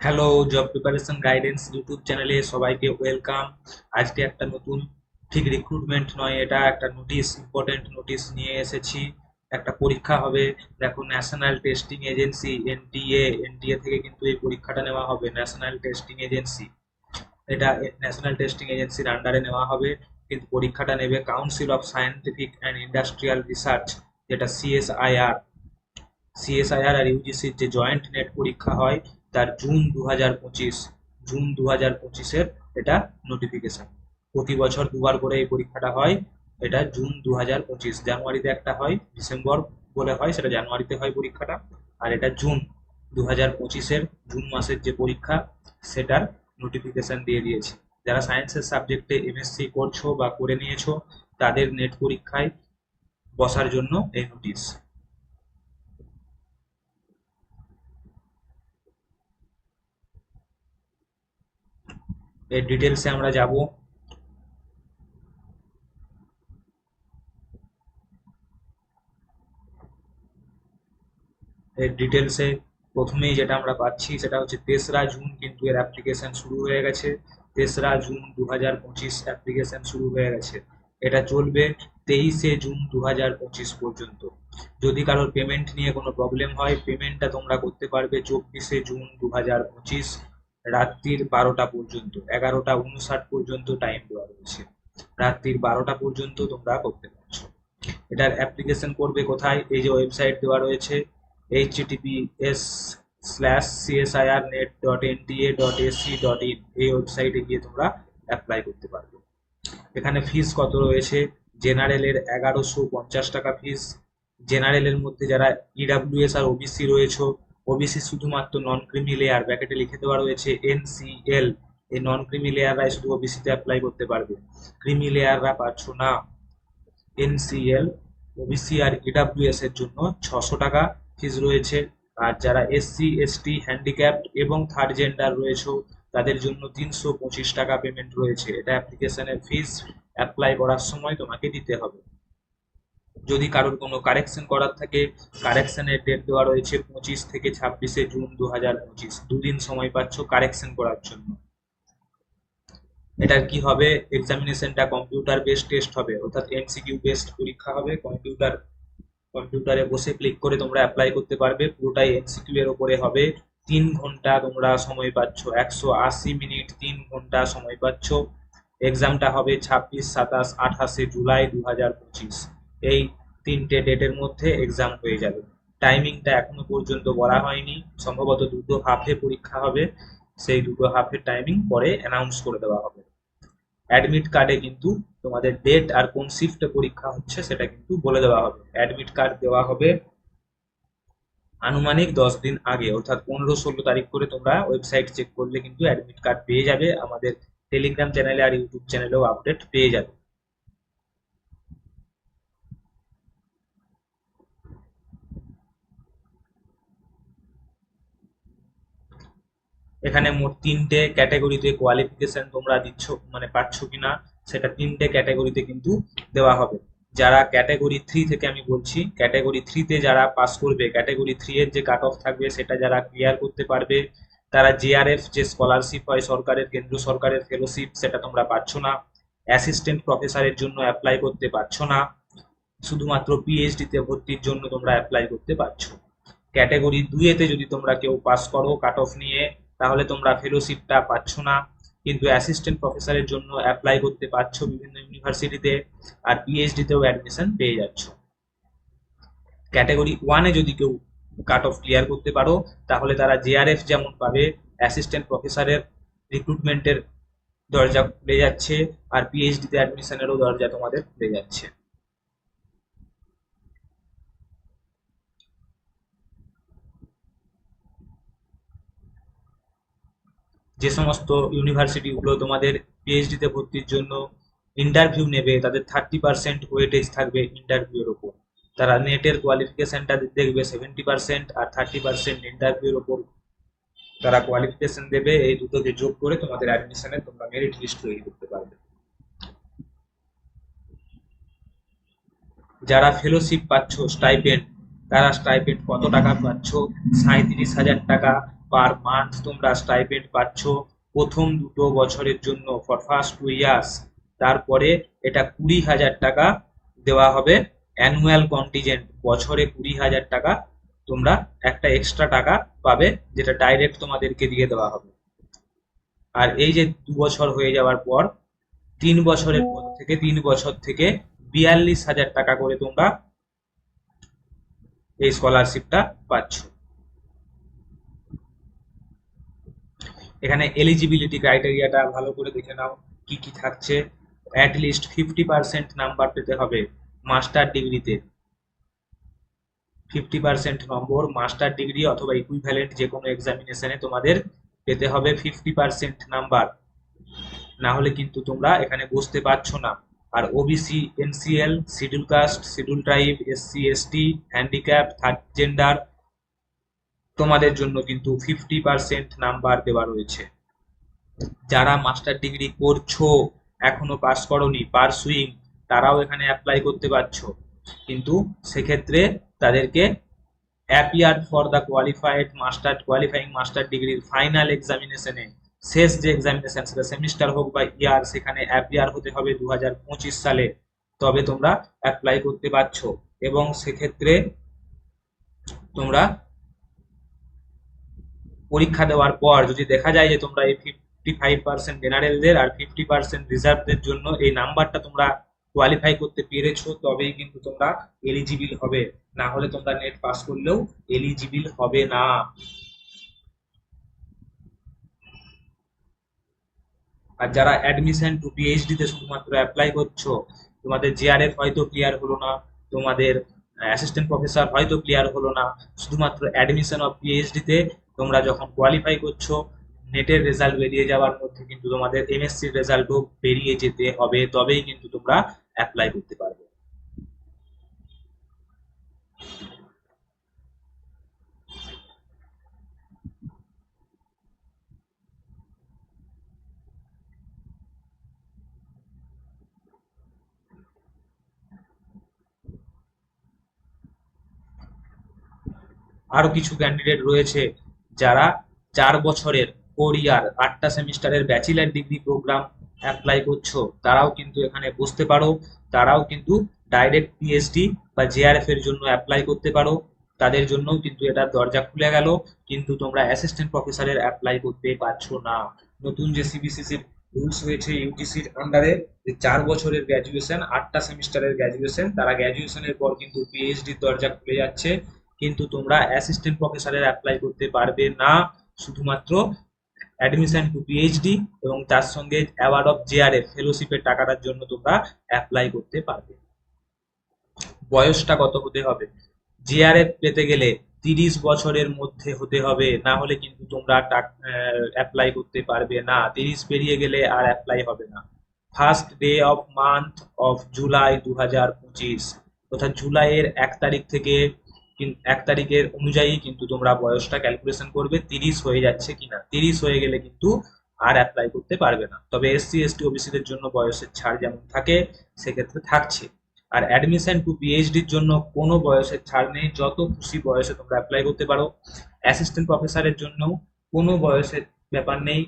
Hello job preparation guidance YouTube চ্যানেলে সবাইকে welcome আজকে একটা নতুন, ঠিক রিক্রুটমেন্ট নয়, এটা একটা নোটিশ ইম্পর্টেন্ট নোটিশ নিয়ে এসেছি। একটা পরীক্ষা হবে। দেখো national testing agency NTA NTA থেকে কিন্তু এই পরীক্ষাটা নেওয়া হবে ন্যাশনাল টেস্টিং এজেন্সি এটা ন্যাশনাল টেস্টিং এজেন্সির আন্ডারে নেওয়া হবে। কিন্তু পরীক্ষাটা নেবে council of scientific and industrial research যেটা সিএসআইআর সিএসআইআর আর ইউজিসির যে জয়েন্ট নেট পরীক্ষা হয় তার জুন দু হাজার পঁচিশ, জুন দু হাজার পঁচিশের এটা নোটিফিকেশন প্রতি বছর দুবার করে এই পরীক্ষাটা হয়, এটা জুন দু হাজার পঁচিশ। জানুয়ারিতে একটা হয়, ডিসেম্বর বলে হয়, সেটা জানুয়ারিতে হয় পরীক্ষাটা। আর এটা জুন দু হাজার পঁচিশের, জুন মাসের যে পরীক্ষা, সেটার নোটিফিকেশন দিয়ে দিয়েছে। যারা সায়েন্সের সাবজেক্টে এমএসসি করছ বা করে নিয়েছো, তাদের নেট পরীক্ষায় বসার জন্য এই নোটিশ এর ডিটেলসে আমরা যাব। এর ডিটেলসে প্রথমেই যেটা আমরা পাচ্ছি সেটা হচ্ছে তেসরা জুন কিন্তু এর অ্যাপ্লিকেশন শুরু হয়ে গেছে। তেসরা জুন দু হাজার পঁচিশ অ্যাপ্লিকেশন শুরু হয়ে গেছে। এটা চলবে তেইশে জুন দু হাজার পঁচিশ পর্যন্ত। যদি কারোর পেমেন্ট নিয়ে কোনো প্রবলেম হয় পেমেন্টটা তোমরা করতে পারবে চব্বিশে জুন দু হাজার পঁচিশ। রাত্রির বারোটা পর্যন্ত, এগারোটা উনষাট পর্যন্ত টাইম দেওয়া রয়েছে। রাত্রির বারোটা পর্যন্ত তোমরা করতে পারছ। এটার অ্যাপ্লিকেশন করবে কোথায়? এই যে ওয়েবসাইট দেওয়া রয়েছে H S slash CSIR net dot NTA dot AC dot in এই ওয়েবসাইটে গিয়ে তোমরা অ্যাপ্লাই করতে পারবে। এখানে ফিস কত রয়েছে? জেনারেলের এগারোশো পঞ্চাশ টাকা ফিস জেনারেলের মধ্যে যারা ইডাব্লিউএস আর ওবিসি রয়েছে ওবিসি শুধুমাত্র নন ক্রিমি লেয়ার ব্যাকেটে লিখে দেওয়া রয়েছে এনসিএল এই নন ক্রিমি লেয়াররাই শুধু ওবিসিতে অ্যাপ্লাই করতে পারবে। ক্রিমি লেয়াররা পাচ্ছ না। এনসিএল ওবিসি আর ইডাব্লিউএস এর জন্য ছশো টাকা ফিস রয়েছে। আর যারা এসসি এসটি হ্যান্ডিক্যাপড এবং থার্ড জেন্ডার রয়েছে, তাদের জন্য তিনশো পঁচিশ টাকা পেমেন্ট রয়েছে। এটা অ্যাপ্লিকেশনের ফিস অ্যাপ্লাই করার সময় তোমাকে দিতে হবে। যদি কারোর কোনো কারেকশন করার থাকে কারেকশনের ডেট দেওয়া রয়েছে পঁচিশ থেকে ছাব্বিশে জুন দু হাজার পঁচিশ। দুদিন সময় পাচ্ছ কারেকশন করার জন্য। এটার কি হবে? এক্সামিনেশনটা কম্পিউটার বেসড টেস্ট হবে, অর্থাৎ এমসিকিউ বেসড পরীক্ষা হবে। কম্পিউটার কম্পিউটারে বসে ক্লিক করে তোমরা অ্যাপ্লাই করতে পারবে। পুরোটাই এমসিকিউ এর উপরে হবে। তিন ঘণ্টা তোমরা সময় পাচ্ছ। একশো আশি মিনিট তিন ঘণ্টা সময় পাচ্ছ। এক্সামটা হবে ছাব্বিশ, সাতাশ, আঠাশে জুলাই দু হাজার পঁচিশ। এই তিনটে ডেটের মধ্যে এক্সাম হয়ে যাবে। টাইমিংটা এখনও পর্যন্ত বলা হয়নি। সম্ভবত দুটো হাফে পরীক্ষা হবে। সেই দুটো হাফের টাইমিং পরে অ্যানাউন্স করে দেওয়া হবে। অ্যাডমিট কার্ডে কিন্তু তোমাদের ডেট আর কোন শিফটে পরীক্ষা হচ্ছে সেটা কিন্তু বলে দেওয়া হবে। অ্যাডমিট কার্ড দেওয়া হবে আনুমানিক দশ দিন আগে, অর্থাৎ পনেরো ষোলো তারিখ করে তোমরা ওয়েবসাইট চেক করলে কিন্তু অ্যাডমিট কার্ড পেয়ে যাবে। আমাদের টেলিগ্রাম চ্যানেলে আর ইউটিউব চ্যানেলেও আপডেট পেয়ে যাবে। এখানে মোট তিনটে ক্যাটাগরিতে কোয়ালিফিকেশন তোমরা দিচ্ছ মানে পাচ্ছ কিনা, সেটা তিনটে ক্যাটাগরিতে কিন্তু দেওয়া হবে। যারা ক্যাটাগরি থ্রি থেকে আমি বলছি, ক্যাটাগরি থ্রিতে যারা পাস করবে, ক্যাটাগরি থ্রি এর যে কাট অফ থাকবে, সেটা যারা ক্লিয়ার করতে পারবে, তারা জেআরএফ যে স্কলারশিপ হয় সরকারের, কেন্দ্র সরকারের ফেলোশিপ সেটা তোমরা পাচ্ছ না। অ্যাসিস্ট্যান্ট প্রফেসরের জন্য অ্যাপ্লাই করতে পারছ না। শুধুমাত্র পিএইচডিতে ভর্তির জন্য তোমরা অ্যাপ্লাই করতে পারছ। ক্যাটাগরি দুইয়েতে যদি তোমরা কেউ পাস করো কাট অফ নিয়ে তাহলে তোমরা ফেলোশিপটা পাচ্ছ না। কিন্তু অ্যাসিস্ট্যান্ট প্রফেসরের জন্য অ্যাপ্লাই করতে পারছ বিভিন্ন ইউনিভার্সিটিতে আর পিএইচডিতেও অ্যাডমিশন পেয়ে যাচ্ছ। ক্যাটাগরি ওয়ানে যদি কেউ কাট অফ ক্লিয়ার করতে পারো, তাহলে তারা জেআরএফ যেমন পাবে অ্যাসিস্ট্যান্ট প্রফেসরের রিক্রুটমেন্টের দরজা খুলে যাচ্ছে আর পিএইচডিতে অ্যাডমিশনেরও দরজা তোমাদের খুলে যাচ্ছে। যে সমস্ত ইউনিভার্সিটিগুলো তোমাদের পিএইচডিতে ভর্তির জন্য ইন্টারভিউ নেবে, তাদের থার্টি পার্সেন্ট ওয়েটেজ থাকবে ইন্টারভিউর ওপর। তারা নেটের কোয়ালিফিকেশনটা দেখবে সেভেন্টি পার্সেন্ট আর থার্টি পার্সেন্ট ইন্টারভিউর ওপর। তারা কোয়ালিফিকেশন দেবে, এই দুটোকে যোগ করে তোমাদের অ্যাডমিশনে তোমরা মেরিট লিস্ট তৈরি করতে পারবে। যারা ফেলোশিপ পাচ্ছ স্টাইপেন্ড তারা স্টাইপেন্ড কত টাকা পাচ্ছ? সাঁত্রিশ হাজার টাকা। পার মান্থ তোমরা স্টাইপেন্ড পাচ্ছ। প্রথম দুটো বছরের জন্য ফর ফার্স্ট টু ইয়ার্স তারপরে এটা কুড়ি হাজার টাকা দেওয়া হবে। অ্যানুয়াল কন্টিজেন্ট বছরে কুড়ি হাজার টাকা তোমরা একটা এক্সট্রা টাকা পাবে, যেটা ডাইরেক্ট তোমাদেরকে দিয়ে দেওয়া হবে। আর এই যে দু বছর হয়ে যাওয়ার পর, তিন বছরের পর থেকে, তিন বছর থেকে বিয়াল্লিশ হাজার টাকা করে তোমরা এই স্কলারশিপটা পাচ্ছ। এখানে এলিজিবিলিটি ক্রাইটেরিয়াটা ভালো করে দেখে নাও, কি কি থাকছে। At least fifty percent number পেতে হবে মাস্টার ডিগ্রিতে fifty percent number master degree অথবা ইকুইভ্যালেন্ট যে কোনো এক্সামিনেশনে তোমাদের পেতে হবে ফিফটি পার্সেন্ট নাম্বার না হলে কিন্তু তোমরা এখানে বসতে পারছ না। আর OBC NCL schedule caste schedule tribe SC ST handicap third gender তোমাদের জন্য কিন্তু ফিফটি পার্সেন্ট নাম্বার দেওয়া রয়েছে। যারা মাস্টার ডিগ্রি করছ, এখনও পাস করনি পারসুইং তারাও এখানে অ্যাপ্লাই করতে পারছ। কিন্তু সেক্ষেত্রে তাদেরকে appear for the qualified master qualifying master ডিগ্রির ফাইনাল এক্সামিনেশনে শেষ যে এক্সামিনেশন সেটা সেমিস্টার হোক বা ইয়ার সেখানে অ্যাপিয়ার হতে হবে দু হাজার পঁচিশ সালে। তবে তোমরা অ্যাপ্লাই করতে পারছ। এবং সেক্ষেত্রে তোমরা পরীক্ষা দেওয়ার পর যদি দেখা যায় যে তোমরা এই ফিফটি ফাইভ পার্সেন্ট জেনারেলদের আর ফিফটি পার্সেন্ট রিজার্ভদের জন্য এই নাম্বারটা তোমরা কোয়ালিফাই করতে পেরেছ, তবেই কিন্তু তোমরা এলিজিবল হবে। না হলে তোমরা নেট পাস করলেও এলিজিবল হবে না। আর যারা অ্যাডমিশন টু পিএইচডি তে শুধুমাত্র অ্যাপ্লাই করছ, তোমাদের জিআরএফ হয়তো ক্লিয়ার হলো না, তোমাদের অ্যাসিস্ট্যান্ট প্রফেসর হয়তো ক্লিয়ার হলো না, শুধুমাত্র অ্যাডমিশন অফ পিএইচডি তে তোমরা যখন কোয়ালিফাই করছ নেটের রেজাল্ট বেরিয়ে যাওয়ার মধ্যে কিন্তু তোমাদের এমএসসির রেজাল্টও বেরিয়ে যেতে হবে, তবেই কিন্তু তোমরা অ্যাপ্লাই করতে পারবে। আরও কিছু ক্যান্ডিডেট রয়েছে। যারা চার বছরের ফোর ইয়ার আটটা সেমিস্টারের ব্যাচেলার ডিগ্রি প্রোগ্রাম অ্যাপ্লাই করছ, তারাও কিন্তু এখানে বসতে পারো, তারাও কিন্তু ডাইরেক্ট পিএইচডি বা জেআরএফ এর জন্য অ্যাপ্লাই করতে পারো। তাদের জন্যও কিন্তু এটা দরজা খুলে গেল, কিন্তু তোমরা অ্যাসিস্ট্যান্ট প্রফেসরের অ্যাপ্লাই করতে পারছ না। নতুন যে সিবিসিসির রুলস হয়েছে ইউজিসির আন্ডারে যে চার বছরের গ্র্যাজুয়েশন আটটা সেমিস্টারের গ্র্যাজুয়েশন তারা গ্র্যাজুয়েশনের পর কিন্তু পিএইচডির দরজা খুলে যাচ্ছে। কিন্তু তোমরা অ্যাসিস্ট্যান্ট প্রফেসরের অ্যাপ্লাই করতে পারবে না। শুধুমাত্র অ্যাডমিশন টু পিএইচডি এবং তার সঙ্গে অ্যাওয়ার্ড অফ জেআরএফ ফেলোশিপের টাকাটার জন্য তোমরা অ্যাপ্লাই করতে পারবে। বয়সটা কত হতে হবে? জেআরএফ পেতে গেলে তিরিশ বছরের মধ্যে হতে হবে। না হলে কিন্তু তোমরা অ্যাপ্লাই করতে পারবে না। তিরিশ পেরিয়ে গেলে আর অ্যাপ্লাই হবে না। First day of month of July দু হাজার পঁচিশ। অর্থাৎ জুলাইয়ের এক তারিখ থেকে এক তারিখের অনুযায়ী কিন্তু তোমরা বয়সটা ক্যালকুলেশন করবে, তিরিশ হয়ে যাচ্ছে কিনা। তিরিশ হয়ে গেলে কিন্তু আর অ্যাপ্লাই করতে পারবে না। তবে এসসি এসটি ওবিসিদের জন্য বয়সের ছাড় যেমন থাকে, সেক্ষেত্রে থাকছে। আর অ্যাডমিশন টু পিএইচডির জন্য কোনো বয়সের ছাড় নেই। যত খুশি বয়সে তোমরা অ্যাপ্লাই করতে পারো। অ্যাসিস্ট্যান্ট প্রফেসরের জন্য কোনো বয়সের ব্যাপার নেই।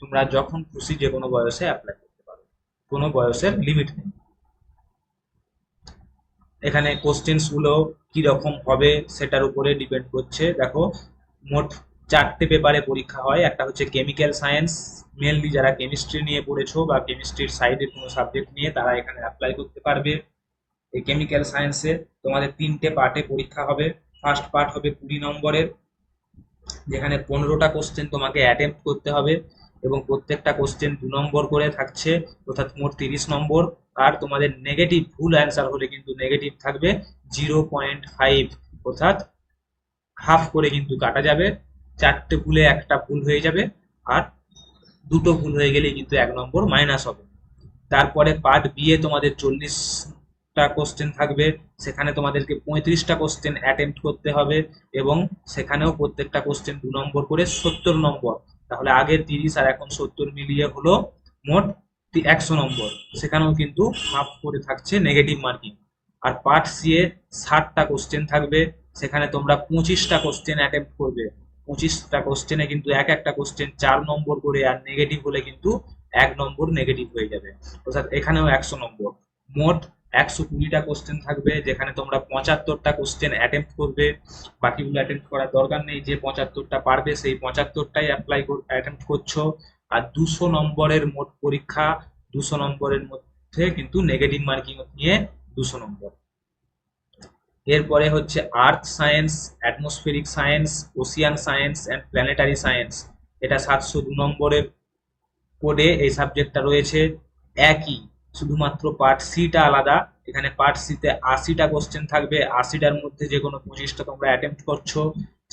তোমরা যখন খুশি যে কোনো বয়সে অ্যাপ্লাই করতে পারো। কোনো বয়সের লিমিট নেই। এখানে কোশ্চেন্সগুলো কি রকম হবে সেটার উপরে ডিপেন্ড করছে। দেখো, মোট চারটে পেপারে পরীক্ষা হয়। একটা হচ্ছে কেমিক্যাল সায়েন্স মেনলি যারা কেমিস্ট্রি নিয়ে পড়েছো বা কেমিস্ট্রির সাইডের কোনো সাবজেক্ট নিয়ে, তারা এখানে অ্যাপ্লাই করতে পারবে। এই কেমিক্যাল সায়েন্সে তোমাদের তিনটে পার্টে পরীক্ষা হবে। ফার্স্ট পার্ট হবে কুড়ি নম্বরের, যেখানে পনেরোটা কোশ্চেন তোমাকে অ্যাটেম্প করতে হবে। এবং প্রত্যেকটা কোশ্চেন দু নম্বর করে থাকছে, অর্থাৎ মোট তিরিশ নম্বর। আর তোমাদের নেগেটিভ ভুল অ্যান্সার হলে কিন্তু নেগেটিভ থাকবে জিরো পয়েন্ট ফাইভ অর্থাৎ হাফ করে কিন্তু কাটা যাবে। চারটে ভুলে একটা ভুল হয়ে যাবে আর দুটো ভুল হয়ে গেলে কিন্তু এক নম্বর মাইনাস হবে। তারপরে পার্ট বি এ তোমাদের চল্লিশটা কোশ্চেন থাকবে, সেখানে তোমাদেরকে পঁয়ত্রিশটা কোশ্চেন অ্যাটেম্প্ট করতে হবে এবং সেখানেও প্রত্যেকটা কোশ্চেন দু নম্বর করে সত্তর নম্বর। তাহলে আগের তিরিশ আর এখন সত্তর মিলিয়ে হলো মোট একশো নম্বর। সেখানেও কিন্তু হাফ করে থাকছে নেগেটিভ মার্কিং আর পার্ট সি এ ষাটটা কোশ্চেন থাকবে, সেখানে তোমরা পঁচিশটা কোশ্চেন অ্যাটেম্প করবে। পঁচিশটা কোশ্চেনে কিন্তু এক একটা কোশ্চেন চার নম্বর করে আর নেগেটিভ হলে কিন্তু এক নম্বর নেগেটিভ হয়ে যাবে। অর্থাৎ এখানেও একশো নম্বর। মোট একশো কুড়িটা কোশ্চেন থাকবে, যেখানে তোমরা পঁচাত্তরটা কোশ্চেন অ্যাটেম্প করবে। বাকিগুলো অ্যাটেম্প করার দরকার নেই, যে পঁচাত্তরটা পারবে সেই পঁচাত্তরটাই অ্যাপ্লাই অ্যাটেম্প করছ। আর দুশো নম্বরের মোট পরীক্ষা, দুশো নম্বরের মধ্যে কিন্তু নেগেটিভ মার্কিং নিয়ে দুশো নম্বর। এরপরে হচ্ছে earth science atmospheric science ocean science and planetary science এটা সাতশো দু নম্বরের কোডে এই সাবজেক্টটা রয়েছে। একই। শুধুমাত্র পার্ট সিটা আলাদা। এখানে পার্ট সিতে আশিটা কোশ্চেন থাকবে। আশিটার মধ্যে যে কোনো পঁচিশটা তোমরা অ্যাটেম্প করছ,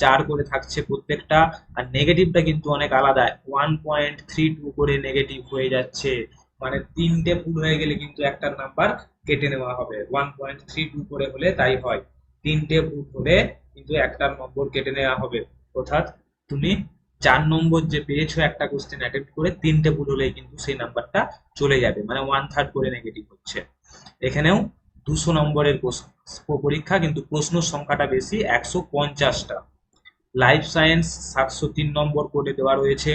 চার করে থাকছে প্রত্যেকটা। আর নেগেটিভটা কিন্তু অনেক আলাদা। ওয়ান পয়েন্ট থ্রি টু করে নেগেটিভ হয়ে যাচ্ছে। মানে তিনটে ভুল হয়ে গেলে কিন্তু একটার নাম্বার কেটে নেওয়া হবে। ওয়ান পয়েন্ট থ্রি টু করে হলে তাই হয়। তিনটে ভুল হলে কিন্তু একটার নম্বর কেটে নেওয়া হবে। অর্থাৎ তুমি চার নম্বর যে পেয়েছ একটা কোশ্চেন অ্যাটেম্প করে, তিনটে ভুল হলেই কিন্তু সেই নাম্বারটা চলে যাবে। মানে ওয়ান থার্ড করে নেগেটিভ হচ্ছে। এখানেও দুশো নম্বরের পরীক্ষা, কিন্তু প্রশ্ন সংখ্যাটা বেশি, একশো পঞ্চাশটা। লাইফ সায়েন্স সাতশো তিন নম্বর কোডে দেওয়া রয়েছে।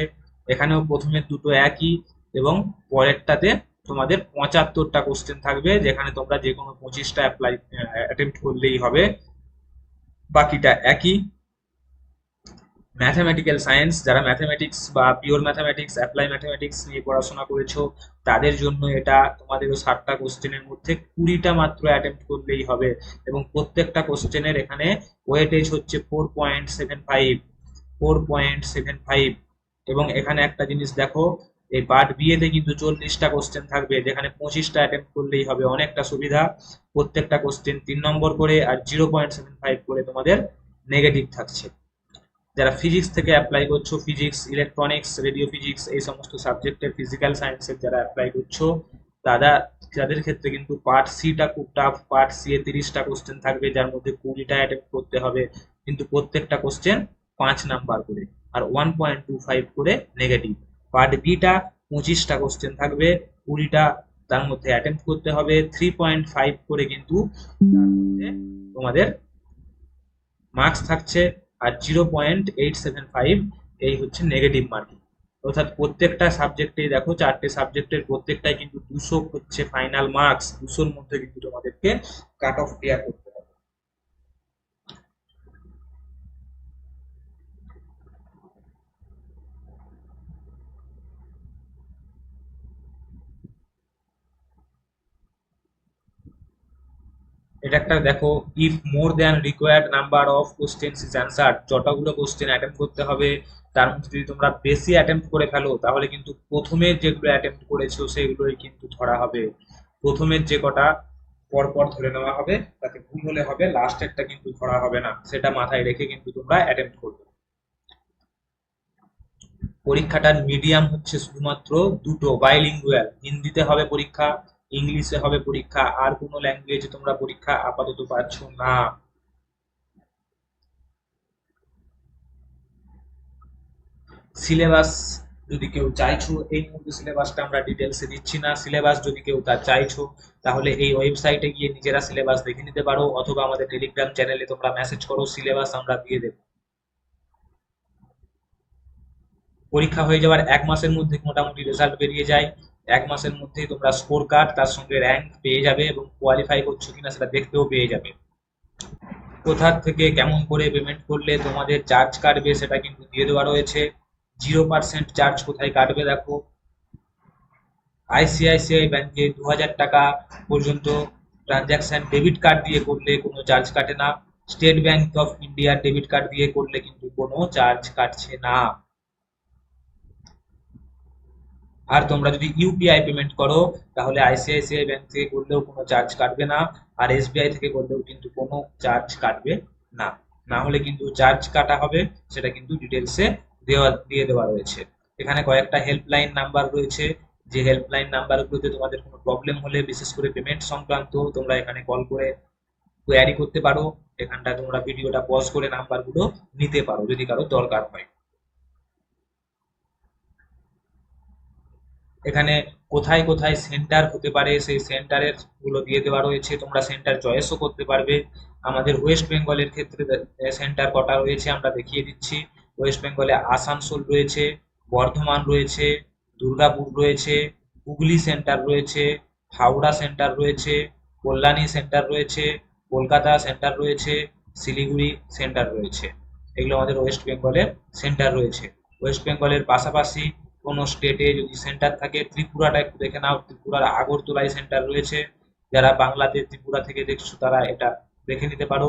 এখানেও প্রথমে দুটো একই এবং পরেরটাতে তোমাদের পঁচাত্তরটা কোশ্চেন থাকবে, যেখানে তোমরা যে কোনো পঁচিশটা অ্যাপ্লাই অ্যাটেম্প করলেই হবে। বাকিটা একই। ম্যাথামেটিক্যাল সায়েন্স যারা ম্যাথামেটিক্স বা পিওর ম্যাথামেটিক্স অ্যাপ্লাই ম্যাথামেটিক্স নিয়ে পড়াশোনা করেছ, তাদের জন্য এটা তোমাদেরও ষাটটা কোশ্চেনের মধ্যে কুড়িটা মাত্র অ্যাটেম্প করলেই হবে। এবং প্রত্যেকটা কোশ্চেনের এখানে ওয়েটেজ হচ্ছে four point seven five four point seven five এবং এখানে একটা জিনিস দেখো, এই পার্ট বিয়েতে কিন্তু চল্লিশটা কোশ্চেন থাকবে, যেখানে পঁচিশটা অ্যাটেম্প করলেই হবে। অনেকটা সুবিধা, প্রত্যেকটা কোশ্চেন তিন নম্বর করে আর জিরো পয়েন্ট সেভেন ফাইভ করে তোমাদের নেগেটিভ থাকছে। যারা ফিজিক্স থেকে অ্যাপ্লাই করছ ফিজিক্স ইলেকট্রনিক্স রেডিও ফিজিক্স এই সমস্ত সাবজেক্টের ফিজিক্যাল সায়েন্সের যারা অ্যাপ্লাই করছ, তারা তাদের ক্ষেত্রে কিন্তু পার্ট সিটা খুব টাফ পার্ট সি এ তিরিশটা কোশ্চেন থাকবে, যার মধ্যে কুড়িটা অ্যাটেম্প করতে হবে। কিন্তু প্রত্যেকটা কোশ্চেন পাঁচ নাম্বার করে আর ওয়ান পয়েন্ট টু ফাইভ করে নেগেটিভ পার্ট বিটা পঁচিশটা কোশ্চেন থাকবে, কুড়িটা তার মধ্যে অ্যাটেম্প করতে হবে। থ্রি পয়েন্ট ফাইভ করে কিন্তু তার মধ্যে তোমাদের মার্কস থাকছে। আর zero point eight seven five এই হচ্ছে নেগেটিভ মার্কিং অর্থাৎ প্রত্যেকটা সাবজেক্টে দেখো, চারটে সাবজেক্টের প্রত্যেকটাই কিন্তু দুশো হচ্ছে ফাইনাল মার্কস দুশোর মধ্যে কিন্তু তোমাদেরকে কাট অফ ক্লিয়ার করতে হবে এটা একটা দেখো if more than required number of questions is answer যতগুলো কোশ্চেন অ্যাটেম্প করতে হবে, তার মধ্যে যদি তোমরা বেশি অ্যাটেম্প করে ফেলো, তাহলে কিন্তু প্রথমে যেগুলো অ্যাটেম্প করেছ, সেগুলোই কিন্তু ধরা হবে। প্রথমের যে কটা, পরপর ধরে নেওয়া হবে, তাতে ভুল হলে হবে লাস্ট একটা কিন্তু ধরা হবে না। সেটা মাথায় রেখে কিন্তু তোমরা অ্যাটেম্প করবে। পরীক্ষাটার মিডিয়াম হচ্ছে শুধুমাত্র দুটো বাইলিঙ্গুয়াল হিন্দিতে হবে পরীক্ষা ইংলিশে হবে পরীক্ষা, আর কোনো ল্যাঙ্গুয়েজে তোমরা পরীক্ষা আপাতত পাচ্ছ না। সিলেবাস যদি কেউ চাইছো, এই মুহূর্তে সিলেবাসটা আমরা ডিটেলসে দিচ্ছি না। সিলেবাস যদি কেউ তা চাইছো, তাহলে এই ওয়েবসাইটে গিয়ে নিজেরা সিলেবাস দেখে নিতে পারো, অথবা আমাদের টেলিগ্রাম চ্যানেলে তোমরা মেসেজ করো সিলেবাস আমরা দিয়ে দেবো। পরীক্ষা হয়ে যাওয়ার এক মাসের মধ্যে মোটামুটি রেজাল্ট বেরিয়ে যায়। এক মাসের মধ্যেই তোমরা স্কোর কার্ড তার সঙ্গে র্যাঙ্ক পেয়ে যাবে এবং কোয়ালিফাই করছ কিনা সেটা দেখতেও পেয়ে যাবে। কোথার থেকে কেমন করে পেমেন্ট করলে তোমাদের চার্জ কাটবে সেটা কিন্তু দিয়ে দেওয়া রয়েছে। জিরো পার্সেন্ট চার্জ কোথায় কাটবে দেখো? আইসিআইসিআই ব্যাংকে দু হাজার টাকা পর্যন্ত ট্রানজ্যাকশন ডেবিট কার্ড দিয়ে করলে কোনো চার্জ কাটে না। স্টেট ব্যাংক অফ ইন্ডিয়ার ডেবিট কার্ড দিয়ে করলে কিন্তু কোনো চার্জ কাটছে না। আর তোমরা যদি ইউপিআই পেমেন্ট করো, তাহলে আইসিআইসিআই ব্যাংক থেকে করলেও কোনো চার্জ কাটবে না, আর এসবিআই থেকে করলেও কিন্তু কোনো চার্জ কাটবে না। না হলে কিন্তু চার্জ কাটা হবে, সেটা কিন্তু ডিটেলসে দেওয়া, দিয়ে দেওয়া রয়েছে। এখানে কয়েকটা হেল্পলাইন নাম্বার রয়েছে। যে হেল্পলাইন নাম্বারগুলোতে তোমাদের কোনো প্রবলেম হলে, বিশেষ করে পেমেন্ট সংক্রান্ত, তোমরা এখানে কল করে কোয়ারি করতে পারো। এখানটা তোমরা ভিডিওটা পজ করে নাম্বারগুলো নিতে পারো, যদি কারও দরকার হয়। এখানে কোথায় কোথায় সেন্টার হতে পারে, সেই সেন্টারেরগুলো দিয়ে দেওয়া রয়েছে। তোমরা সেন্টার চয়েসও করতে পারবে। আমাদের ওয়েস্ট বেঙ্গলের ক্ষেত্রে সেন্টার কটা রয়েছে আমরা দেখিয়ে দিচ্ছি। ওয়েস্ট বেঙ্গলে আসানসোল রয়েছে, বর্ধমান রয়েছে, দুর্গাপুর রয়েছে, হুগলি সেন্টার রয়েছে, হাওড়া সেন্টার রয়েছে, কল্যাণী সেন্টার রয়েছে, কলকাতা সেন্টার রয়েছে, শিলিগুড়ি সেন্টার রয়েছে। এগুলো আমাদের ওয়েস্ট বেঙ্গলের সেন্টার রয়েছে। ওয়েস্ট বেঙ্গলের পাশাপাশি কোনো স্টেটে যদি সেন্টার থাকে, ত্রিপুরাটা একটু দেখে নাও। ত্রিপুরার আগরতলায় সেন্টার রয়েছে। যারা বাংলাতে ত্রিপুরা থেকে দেখছ, তারা এটা দেখে নিতে পারো।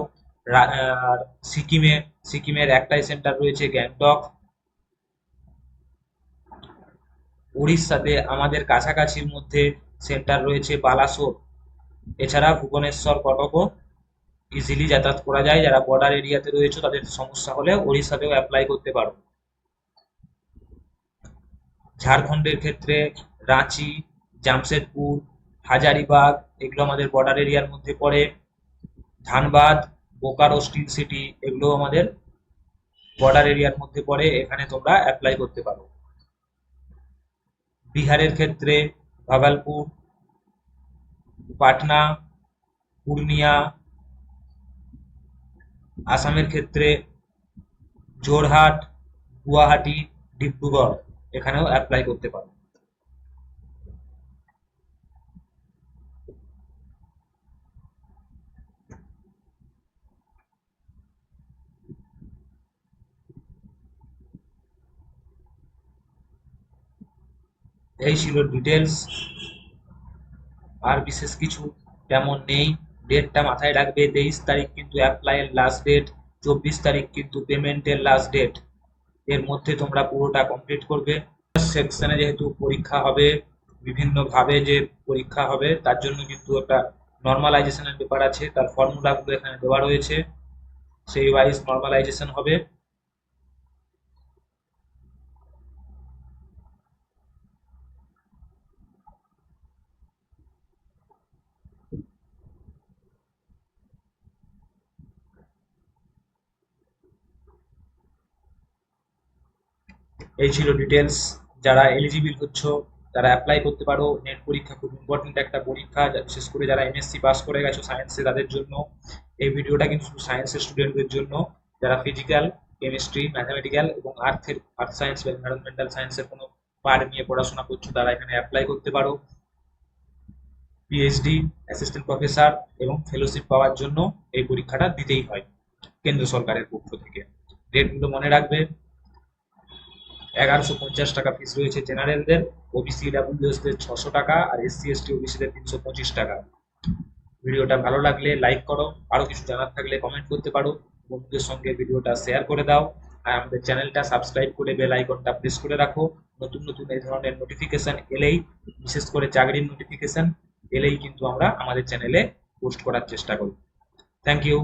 সিকিমে, সিকিমের একটাই সেন্টার রয়েছে গ্যাংটক। উড়িষ্যাতে আমাদের কাছাকাছির মধ্যে সেন্টার রয়েছে বালাসোর। এছাড়া ভুবনেশ্বর কটকও ইজিলি যাতায়াত করা যায়। যারা বর্ডার এরিয়াতে রয়েছে, তাদের সমস্যা হলে ওড়িশাতেও অ্যাপ্লাই করতে পারো। ঝাড়খণ্ডের ক্ষেত্রে রাঁচি, জামশেদপুর, হাজারিবাগ, এগুলো আমাদের বর্ডার এরিয়ার মধ্যে পড়ে। ধানবাদ, বোকারো স্টিল সিটি এগুলো আমাদের বর্ডার এরিয়ার মধ্যে পড়ে। এখানে তোমরা অ্যাপ্লাই করতে পারো। বিহারের ক্ষেত্রে ভাগলপুর, পাটনা, পূর্ণিয়া, আসামের ক্ষেত্রে জোরহাট গুয়াহাটি, ডিব্রুগড়। এখানেও অ্যাপ্লাই করতে পারো। এই ছিল ডিটেলস আর বিশেষ কিছু তেমন নেই। ডেটটা মাথায় রাখবে, তেইশ তারিখ কিন্তু অ্যাপ্লাইয়ের লাস্ট ডেট চব্বিশ তারিখ কিন্তু পেমেন্টের লাস্ট ডেট এর মধ্যে তোমরা পুরোটা কমপ্লিট করবে। সেকশনে যেহেতু পরীক্ষা হবে বিভিন্ন ভাবে যে পরীক্ষা হবে, তার জন্য কিন্তু একটা নর্মালাইজেশনের ব্যাপার আছে। তার ফর্মুলাগুলো এখানে দেওয়া রয়েছে। সেই ওয়াইজ নর্মালাইজেশন হবে। এই ছিল ডিটেলস যারা এলিজিবল হচ্ছ, তারা অ্যাপ্লাই করতে পারো। নেট পরীক্ষা খুব ইম্পর্টেন্ট একটা পরীক্ষা। বিশেষ করে যারা এমএসসি পাস করে গেছো সায়েন্সে তাদের জন্য। এই ভিডিওটা কিন্তু সায়েন্সের স্টুডেন্টদের জন্য। যারা ফিজিক্যাল কেমিস্ট্রি ম্যাথামেটিক্যাল এবং আর্থের আর্থ সায়েন্স বা এনভায়রনমেন্টাল সায়েন্সের কোনো পার্ট নিয়ে পড়াশোনা করছ, তারা এখানে অ্যাপ্লাই করতে পারো। পিএইচডি অ্যাসিস্ট্যান্ট প্রফেসর এবং ফেলোশিপ পাওয়ার জন্য এই পরীক্ষাটা দিতেই হয়। কেন্দ্র সরকারের পক্ষ থেকে। ডেটগুলো মনে রাখবে। এগারোশো পঞ্চাশ টাকা ফিস রয়েছে জেনারেলদের ওবিসি ডাব্লিউএসদের ছশো টাকা আর এসসি এসটি ওবিসিদের তিনশো পঁচিশ টাকা। ভিডিওটা ভালো লাগলে লাইক করো, আরও কিছু জানার থাকলে কমেন্ট করতে পারো, বন্ধুদের সঙ্গে ভিডিওটা শেয়ার করে দাও, আর আমাদের চ্যানেলটা সাবস্ক্রাইব করে বেল আইকনটা প্রেস করে রাখো। নতুন নতুন এই ধরনের নোটিফিকেশন এলেই, বিশেষ করে চাকরির নোটিফিকেশন এলেই কিন্তু আমরা আমাদের চ্যানেলে পোস্ট করার চেষ্টা করি থ্যাংক ইউ